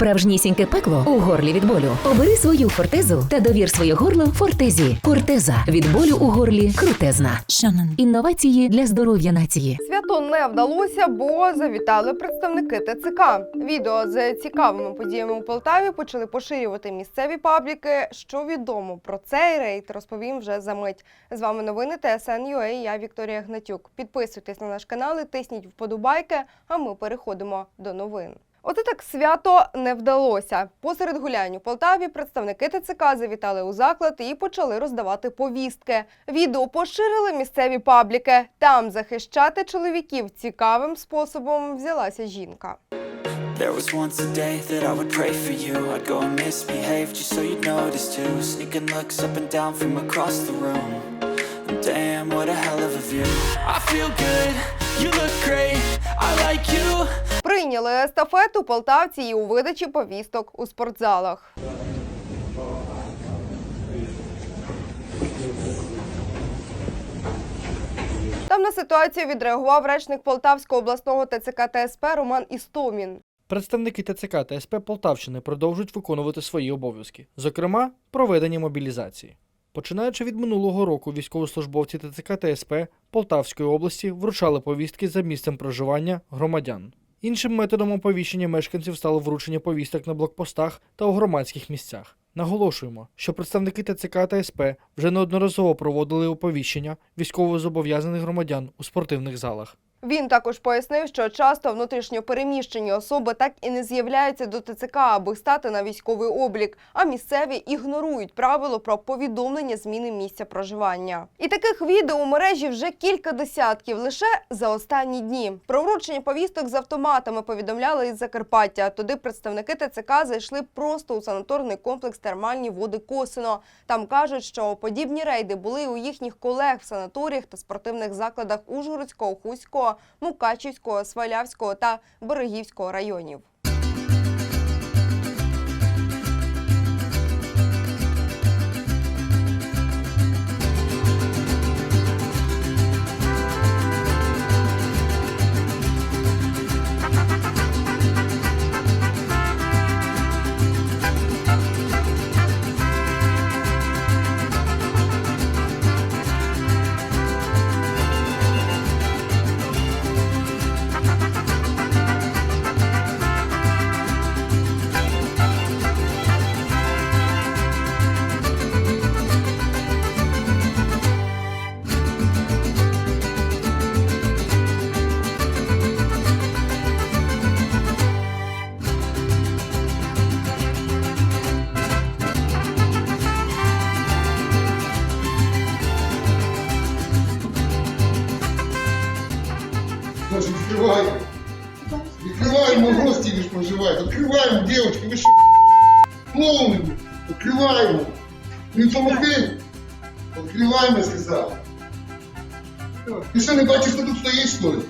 Справжнісіньке пекло у горлі від болю. Обери свою фортезу та довір своє горло фортезі. Фортеза від болю у горлі крутезна. Інновації для здоров'я нації. Свято не вдалося, бо завітали представники ТЦК. Відео з цікавими подіями у Полтаві почали поширювати місцеві пабліки. Що відомо про цей рейд, розповім вже за мить. З вами новини ТСН.UA, Я Вікторія Гнатюк. Підписуйтесь на наш канал і тисніть вподобайки. А ми переходимо до новин. Оце так свято не вдалося. Посеред гулянь у Полтаві представники ТЦК завітали у заклад і почали роздавати повістки. Відео поширили місцеві пабліки. Там захищати чоловіків цікавим способом взялася жінка. There was once a day that I would pray for you I'd go and misbehave just so you'd notice too Sneaking looks up and down from across the room damn, what a hell of a view I feel good, you look great, like you Прийняли естафету полтавці і у видачі повісток у спортзалах. Там на ситуацію відреагував речник Полтавського обласного ТЦК ТСП Роман Істомін. Представники ТЦК та СП Полтавщини продовжують виконувати свої обов'язки, зокрема, проведення мобілізації. Починаючи від минулого року, військовослужбовці ТЦК та СП Полтавської області вручали повістки за місцем проживання громадян. Іншим методом оповіщення мешканців стало вручення повісток на блокпостах та у громадських місцях. Наголошуємо, що представники ТЦК та СП вже неодноразово проводили оповіщення військовозобов'язаних громадян у спортивних залах. Він також пояснив, що часто внутрішньо переміщені особи так і не з'являються до ТЦК, аби стати на військовий облік, а місцеві ігнорують правило про повідомлення зміни місця проживання. І таких відео у мережі вже кілька десятків лише за останні дні. Про вручення повісток з автоматами повідомляли із Закарпаття. Туди представники ТЦК зайшли просто у санаторний комплекс термальні води Косино. Там кажуть, що подібні рейди були у їхніх колег в санаторіях та спортивних закладах Ужгородського, Хуського, Мукачівського, Свалявського та Берегівського районів. Слушай, открывай. Открываем, мы в росте лишь проживает. Открываем, девочки, вы что? Клоуны, открываем. Ну и помогли. Открываем, я сказал. Ти що не бачиш, що тут стоїть, що ли?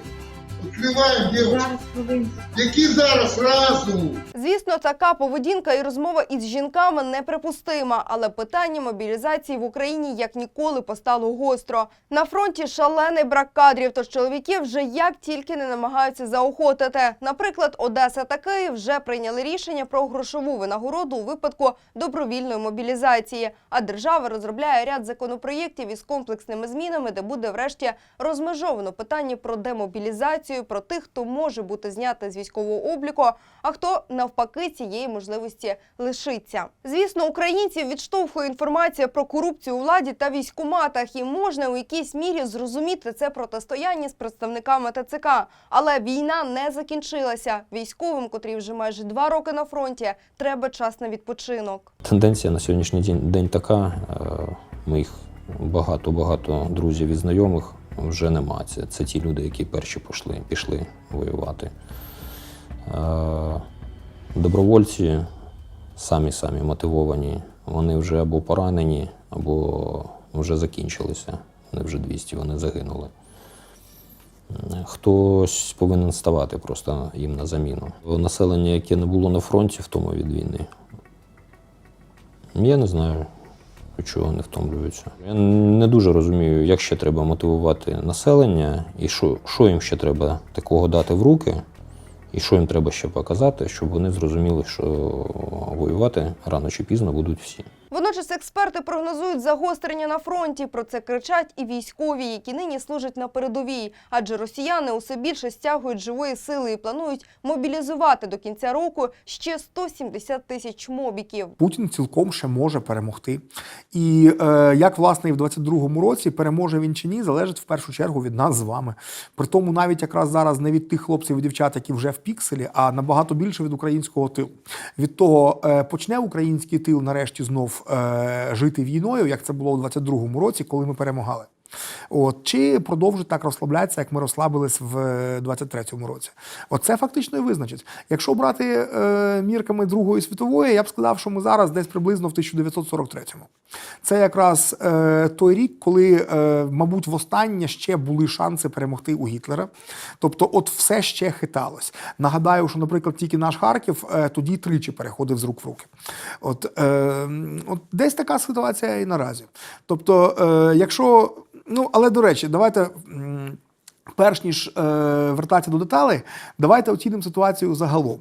Девочки. Які зараз разом? Звісно, така поведінка і розмова із жінками неприпустима, але питання мобілізації в Україні як ніколи постало гостро. На фронті шалений брак кадрів, тож чоловіків вже як тільки не намагаються заохотити. Наприклад, Одеса та Київ вже прийняли рішення про грошову винагороду у випадку добровільної мобілізації. А держава розробляє ряд законопроєктів із комплексними змінами, де буде врешті розмежовано питання про демобілізацію, про тих, хто може бути знятий з військового обліку, а хто навпаки цієї можливості лишиться. Звісно, українців відштовхує інформація про корупцію у владі та військкоматах, і можна у якійсь мірі зрозуміти це протистояння з представниками ТЦК. Але війна не закінчилася. Військовим, котрі вже майже два роки на фронті, треба час на відпочинок. Тенденція на сьогоднішній день, день така. е, Моїх багато-багато друзів і знайомих вже нема. Це, це ті люди, які перші пішли, пішли воювати. Е, Добровольці самі-самі мотивовані. Вони вже або поранені, або вже закінчилися. Вони вже 200, вони загинули. Хтось повинен ставати просто їм на заміну. Населення, яке не було на фронті, втома від війни. Я не знаю, чого не втомлюються. Я не дуже розумію, як ще треба мотивувати населення і що, що їм ще треба такого дати в руки, І що їм треба ще показати, щоб вони зрозуміли, що воювати рано чи пізно будуть всі. Водночас експерти прогнозують загострення на фронті. Про це кричать і військові, які нині служать на передовій. Адже росіяни усе більше стягують живої сили і планують мобілізувати до кінця року ще 170 тисяч мобіків. Путін цілком ще може перемогти. І е, як власне і в 22-му році переможе він чи ні, залежить в першу чергу від нас з вами. При тому навіть якраз зараз не від тих хлопців і дівчат, які вже в пікселі, а набагато більше від українського тилу. Від того, е, почне український тил нарешті знов е, жити війною, як це було у 22-му році, коли ми перемагали. От, чи продовжить так розслаблятися, як ми розслабились в 23-му році. Оце фактично і визначить. Якщо брати е, мірками Другої світової, я б сказав, що ми зараз десь приблизно в 1943-му. Це якраз е, той рік, коли, е, мабуть, востаннє ще були шанси перемогти у Гітлера. Тобто, от все ще хиталось. Nагадаю, що, наприклад, тільки наш Харків е, тоді тричі переходив з рук в руки. От, е, от десь така ситуація і наразі. Тобто, е, якщо. Ну, але до речі, давайте. Перш ніж е, вертатися до деталей, давайте оцінимо ситуацію загалом.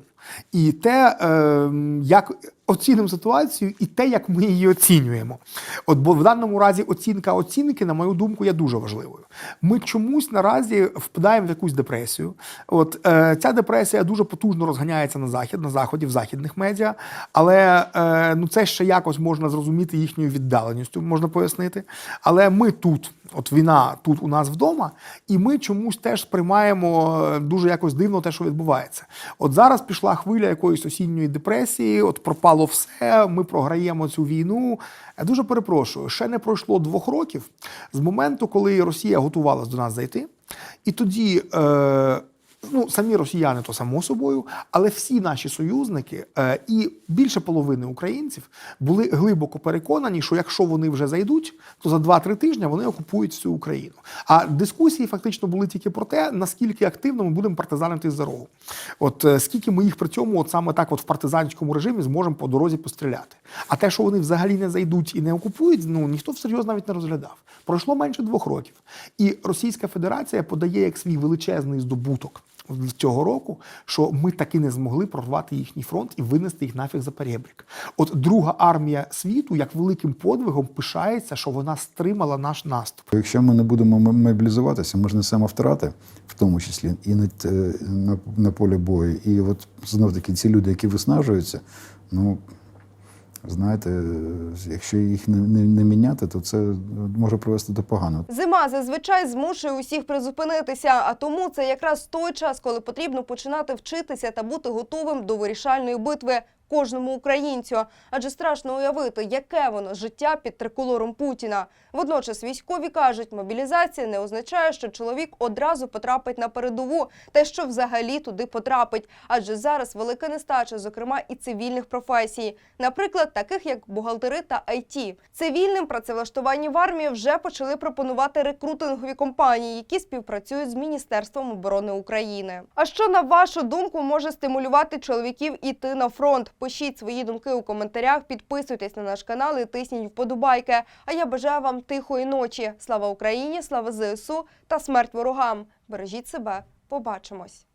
І те, е, як оцінимо ситуацію, і те, як ми її оцінюємо. От бо в даному разі оцінка оцінки, на мою думку, є дуже важливою. Ми чомусь наразі впадаємо в якусь депресію. От е, ця депресія дуже потужно розганяється на захід, на заході, в західних медіа, але е, ну це ще якось можна зрозуміти їхньою віддаленістю, можна пояснити. Але ми тут, от війна тут у нас вдома, і ми чомусь теж сприймаємо е, дуже якось дивно те, що відбувається. От зараз пішла хвиля якоїсь осінньої депресії, от пропало все, ми програємо цю війну. Я дуже перепрошую, ще не пройшло двох років з моменту, коли Росія готувалась до нас зайти, і тоді. Е, Ну, самі росіяни, то само собою, але всі наші союзники е, і більше половини українців були глибоко переконані, що якщо вони вже зайдуть, то за 2-3 тижні вони окупують всю Україну. А дискусії фактично були тільки про те, наскільки активно ми будемо партизанити за рогу. От е, скільки ми їх при цьому, от саме так, от в партизанському режимі, зможемо по дорозі постріляти. А те, що вони взагалі не зайдуть і не окупують, ну ніхто всерйоз навіть не розглядав. Пройшло менше двох років, і Російська Федерація подає як свій величезний здобуток цього року, що ми таки не змогли прорвати їхній фронт і винести їх нафіг за перебрік. От друга армія світу, як великим подвигом, пишається, що вона стримала наш наступ. Якщо ми не будемо мобілізуватися, ми ж несемо втрати, в тому числі і на, на, на полі бою. І от знов таки ці люди, які виснажуються, ну знаєте, якщо їх не, не, не міняти, то це може привести до поганого. Зима зазвичай змушує усіх призупинитися, а тому це якраз той час, коли потрібно починати вчитися та бути готовим до вирішальної битви кожному українцю. Адже страшно уявити, яке воно життя під триколором Путіна. Водночас військові кажуть, мобілізація не означає, що чоловік одразу потрапить на передову, та що взагалі туди потрапить. Адже зараз велика нестача, зокрема і цивільних професій, наприклад, таких як бухгалтери та IT. Цивільним працевлаштуванні в армії вже почали пропонувати рекрутингові компанії, які співпрацюють з Міністерством оборони України. А що на вашу думку може стимулювати чоловіків іти на фронт? Пишіть свої думки у коментарях, підписуйтесь на наш канал і тисніть вподобайки. А я бажаю вам тихої ночі. Слава Україні, слава ЗСУ та смерть ворогам. Бережіть себе. Побачимось.